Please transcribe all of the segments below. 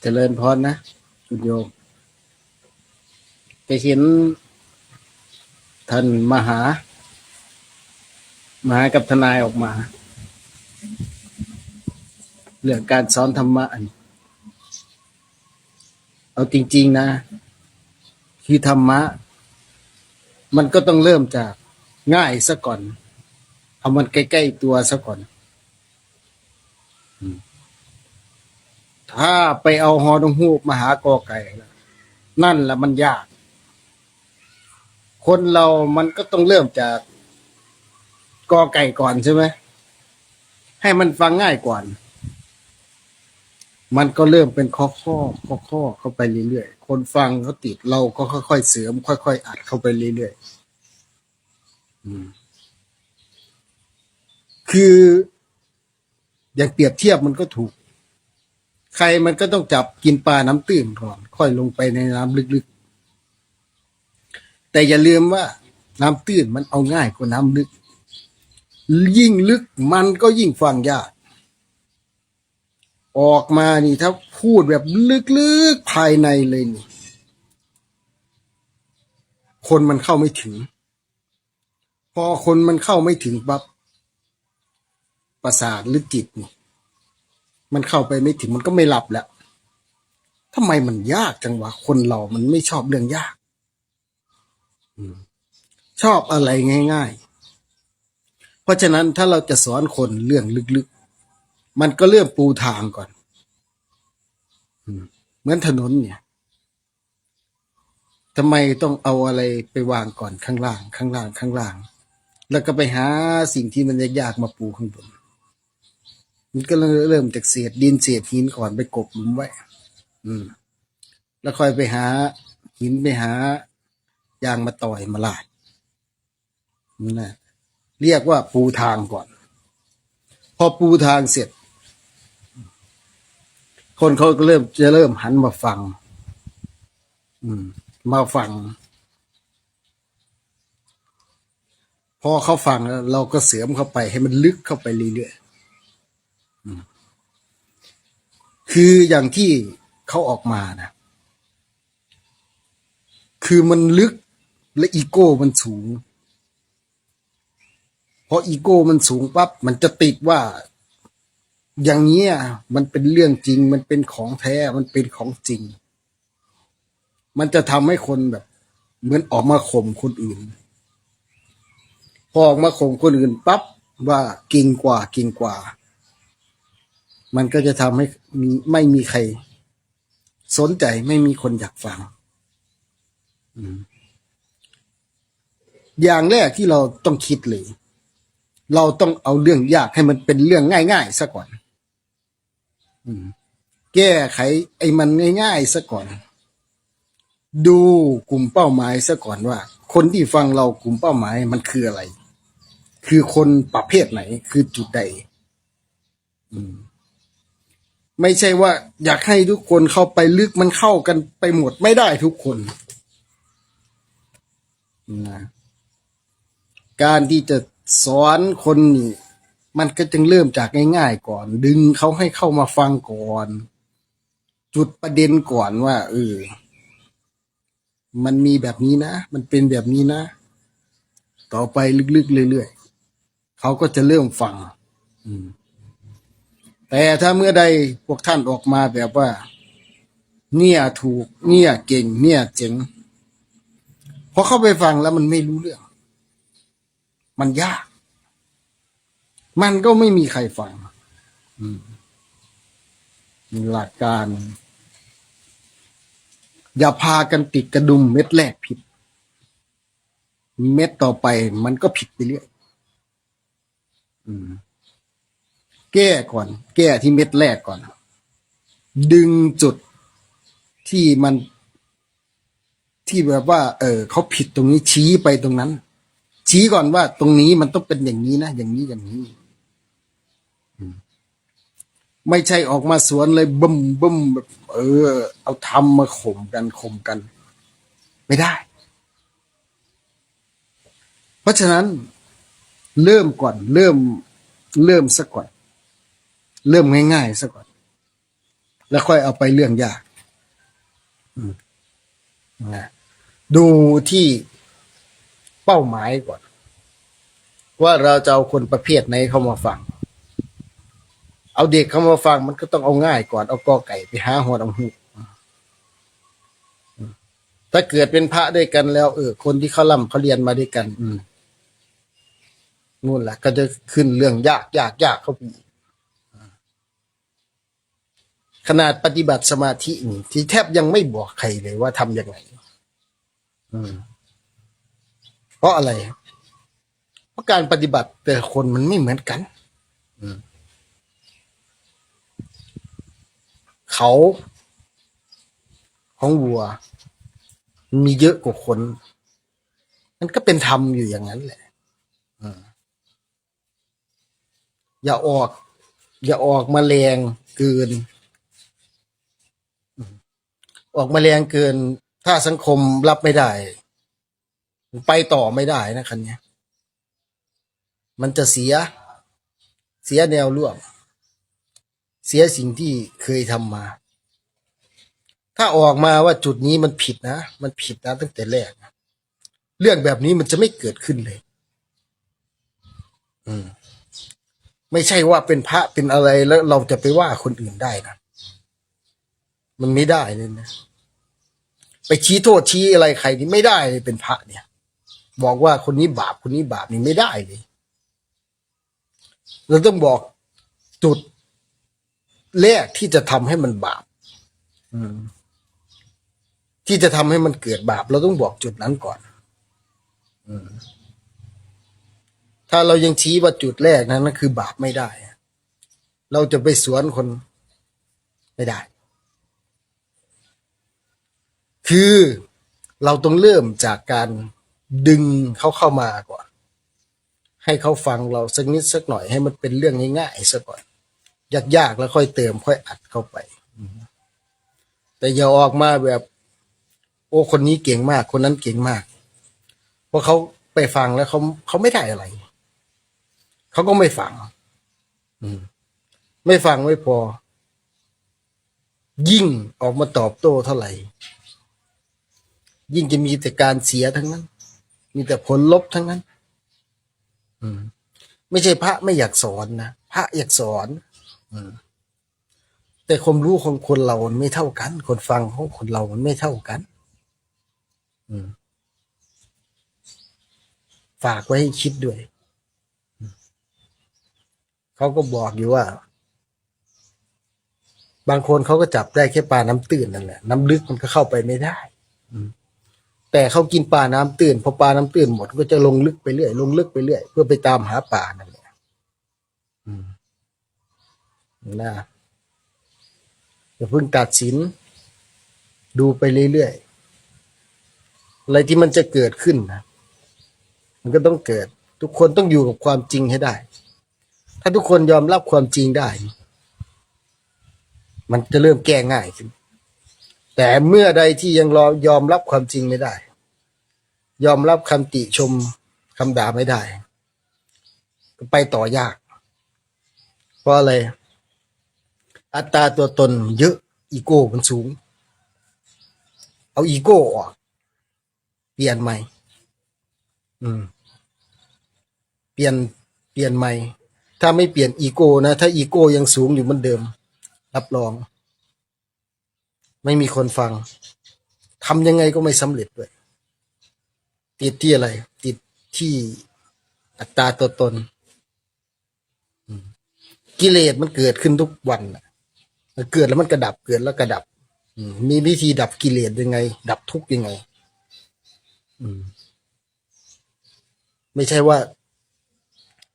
เจริญพรนะคุณโยมไปเห็นท่านมหา มหากับทนายออกมา เรื่องการสอนธรรมะอันเอาจริง ๆ นะ คือธรรมะ มันก็ต้องเริ่มจากง่ายซะก่อน เอามันใกล้ ๆ ตัวซะก่อน ถ้าไปเอาฮอดงฮูกมาหากอไก่นะนั่นแหละมันยาก คนเรามันก็ต้องเริ่มจากกอไก่ก่อนใช่ไหมให้มันฟังง่ายก่อน มันก็เริ่มเป็นข้อข้อข้อข้อเข้าไปเรื่อยๆ คนฟังเขาติดเราก็ค่อยๆเสริมค่อยๆอัดเข้าไปเรื่อยๆคือ อย่างเปรียบเทียบมันก็ถูก ใครมันก็ต้องจับกินปลาน้ำตื้นก่อน ค่อยลงไปในน้ำลึกๆ แต่อย่าลืมว่าน้ำตื้นมันเอาง่ายกว่าน้ำลึก ยิ่งลึกมันก็ยิ่งฟังยาก ออกมานี่ถ้าพูดแบบลึกๆภายในเลยนี่ คนมันเข้าไม่ถึง พอคนมันเข้าไม่ถึงปั๊บประสาทหรือจิตนี่ มันเข้าไปไม่ถึงมันก็ไม่หลับแล้วทำไมมันยากจังวะคนเรามันไม่ชอบเรื่องยากอืมชอบอะไรง่าย ๆ เพราะฉะนั้นถ้าเราจะสอนคนเรื่องลึกๆ มันก็เริ่มปูทางก่อนอืมเหมือนถนนเนี่ยทำไมต้องเอาอะไรไปวางก่อนข้างล่าง ข้างล่าง ข้างล่าง แล้วก็ไปหาสิ่งที่มันยากๆมาปูข้างบน มันก็เริ่มจากเศษดินเศษหินก่อนไปกบหลุมไว้ อืม แล้วค่อยไปหา หินไปหายางมาต่อยมาลาดนั่นแหละเรียกว่าปูทางก่อน พอปูทางเสร็จ คนเขาก็เริ่มจะเริ่มหันมาฟัง อืม มาฟัง พอเขาฟังแล้วเราก็เสริมเข้าไปให้มันลึกเข้าไปเรื่อยๆอืม คืออย่างที่เขาออกมานะคือมันลึกและอีโก้มันสูงพออีโก้มันสูงปั๊บมันจะติดว่า อย่างเงี้ยมันเป็นเรื่องจริง มันเป็นของแท้ มันเป็นของจริง มันจะทำให้คนแบบ เหมือนออกมาข่มคนอื่น พอออกมาข่มคนอื่นปั๊บว่าเก่งกว่าเก่งกว่า มันก็จะทำให้มีไม่มีใคร สนใจไม่มีคนอยากฟังอย่างแรกที่เราต้องคิดเลย เราต้องเอาเรื่องยากให้มันเป็นเรื่องง่ายๆซะก่อนอแก้ไข ไอ้มันง่ายๆซะก่อน ดูกลุ่มเป้าหมายซะก่อนว่า คนที่ฟังเรากลุ่มเป้าหมายมันคืออะไร คือคนประเภทไหน คือจุดใด อืม ไม่ใช่ว่าอยากให้ทุกคนเข้าไปลึกมันเข้ากันไปหมดไม่ได้ทุกคนนะการที่จะสอนคนนี่ มันก็จึงเริ่มจากง่ายๆก่อน ดึงเขาให้เข้ามาฟังก่อน จุดประเด็นก่อนว่าเออมันมีแบบนี้นะ มันเป็นแบบนี้นะ ต่อไปลึกๆเรื่อยๆเขาก็จะเริ่มฟัง อืม แต่ถ้าเมื่อใดพวกท่านออกมาแบบว่า เนี่ยถูก เนี่ยเก่ง เนี่ยเจ๋งพอเข้าไปฟังแล้วมันไม่รู้เรื่อง มันยาก มันก็ไม่มีใครฟังหลักการ อย่าพากันติดกระดุมเม็ดแรกผิด เม็ดต่อไปมันก็ผิดไปเรื่อย อืม แก้ก่อน แก้ที่เม็ดแรกก่อน ดึงจุดที่มัน ที่แบบว่า เออเขาผิดตรงนี้ชี้ไปตรงนั้น ชี้ก่อนว่าตรงนี้มันต้องเป็นอย่างนี้นะอย่างนี้อย่างนี้ ไม่ใช่ออกมาสวนเลยบึ้มบึ้มแบบ เออ เอาทำมาข่มกันข่มกัน ไม่ได้ เพราะฉะนั้นเริ่มก่อนเริ่มเริ่มสักก่อน เริ่มง่ายๆซะก่อน แล้วค่อยเอาไปเรื่องยากอืมนะดูที่เป้าหมายก่อน ว่าเราจะเอาคนประเภทไหนเข้ามาฟัง เอาเด็กเข้ามาฟังมันก็ต้องเอาง่ายก่อน เอากอไก่ไปหาหัวเอาหูถ้าเกิดเป็นพระด้วยกันแล้ว เออ คนที่เขาล่ำเขาเรียนมาด้วยกัน อืมนู่นแหละก็จะขึ้นเรื่องยากยากยากเข้าไปอีก ขนาดปฏิบัติสมาธินี่ที่แทบยังไม่บอกใครเลยว่าทำยังไงอืมเพราะอะไร เพราะการปฏิบัติแต่ละคนมันไม่เหมือนกันอืมเขาของวัว มีเยอะกว่าคน มันก็เป็นธรรมอยู่อย่างนั้นแหละอืมอย่าออก อย่าออกมาแรงเกินอืม ออกมาแรงเกิน ถ้าสังคมรับไม่ได้ ไปต่อไม่ได้นะคันเนี้ยมันจะเสีย เสียแนวร่วม เสียสิ่งที่เคยทำมา ถ้าออกมาว่าจุดนี้มันผิดนะ มันผิดนะตั้งแต่แรก เรื่องแบบนี้มันจะไม่เกิดขึ้นเลย อืม ไม่ใช่ว่าเป็นพระเป็นอะไรแล้วเราจะไปว่าคนอื่นได้นะ มันไม่ได้เลยนะ ไปชี้โทษชี้อะไรใครนี่ไม่ได้เลยเป็นพระเนี่ย บอกว่าคนนี้บาปคนนี้บาปนี่ไม่ได้เลย เราต้องบอกจุดแรกที่จะทำให้มันบาปอที่จะทำให้มันเกิดบาป เราต้องบอกจุดนั้นก่อนอถ้าเรายังชี้ว่าจุดแรกนั้นนั่นคือบาปไม่ได้ เราจะไปสวนคนไม่ได้ คือเราต้องเริ่มจากการดึงเขาเข้ามาก่อน ให้เขาฟังเราสักนิดสักหน่อยให้มันเป็นเรื่องง่ายๆสักก่อน ยากๆแล้วค่อยเติมค่อยอัดเข้าไป แต่อย่าออกมาแบบ โอ้คนนี้เก่งมาก คนนั้นเก่งมาก เพราะเขาไปฟังแล้วเขาเขาไม่ได้อะไร เขาก็ไม่ฟัง อืม ไม่ฟังไม่พอ ยิ่งออกมาตอบโต้เท่าไหร่ ยิ่งจะมีแต่การเสียทั้งนั้น มีแต่ผลลบทั้งนั้น อืม ไม่ใช่พระไม่อยากสอนนะพระอยากสอน อืม แต่ความรู้ของคนเรามันไม่เท่ากัน คนฟังของคนเรามันไม่เท่ากัน อืม ฝากไว้ให้คิดด้วยเขาก็บอกอยู่ว่า บางคนเขาก็จับได้แค่ปลาน้ำตื้นนั่นแหละ น้ำลึกมันก็เข้าไปไม่ได้ แต่เขากินปลาน้ำตื้นพอปลาน้ำตื้นหมดก็จะลงลึกไปเรื่อยลงลึกไปเรื่อยเพื่อไปตามหาปลานั่นแหละอืมนะอย่าเพิ่งตัดสิน ดูไปเรื่อยๆอะไรที่มันจะเกิดขึ้นนะมันก็ต้องเกิด ทุกคนต้องอยู่กับความจริงให้ได้ ถ้าทุกคนยอมรับความจริงได้ มันจะเริ่มแก้ง่ายขึ้นแต่เมื่อใดที่ยังรอยอมรับความจริงไม่ได้ ยอมรับคำติชมคำด่าไม่ได้ ไปต่อยาก เพราะอะไร อัตราตัวตนเยอะอีโก้มันสูง เอาอีโก้ออก เปลี่ยนใหม่ อืม เปลี่ยน เปลี่ยนใหม่ ถ้าไม่เปลี่ยนอีโก้นะ ถ้าอีโก้ยังสูงอยู่เหมือนเดิม รับรอง ไม่มีคนฟังทำยังไงก็ไม่สำเร็จด้วย ติดที่อะไร ติดที่อัตราตัวตน กิเลสมันเกิดขึ้นทุกวันมันเกิดแล้วมันกระดับเกิดแล้วกระดับมีวิธีดับกิเลสยังไง ดับทุกยังไงไม่ใช่ว่า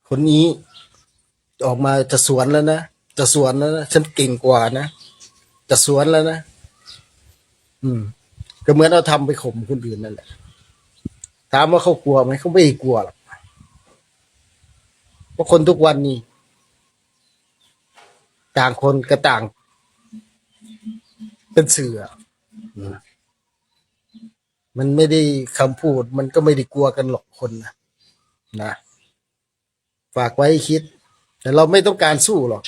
คนนี้ออกมาจะสวนแล้วนะจะสวนแล้วนะฉันเก่งกว่านะจะสวนแล้วนะอืม ก็เหมือนเอาทำไปข่มคนอื่นนั่นแหละ ถามว่าเขากลัวไหมเขาไม่กลัวหรอกเพราะคนทุกวันนี้ ต่างคนก็ต่าง เป็นเสือมันไม่ได้คำพูด มันก็ไม่ได้กลัวกันหรอกคนนะนะ ฝากไว้คิด แต่เราไม่ต้องการสู้หรอก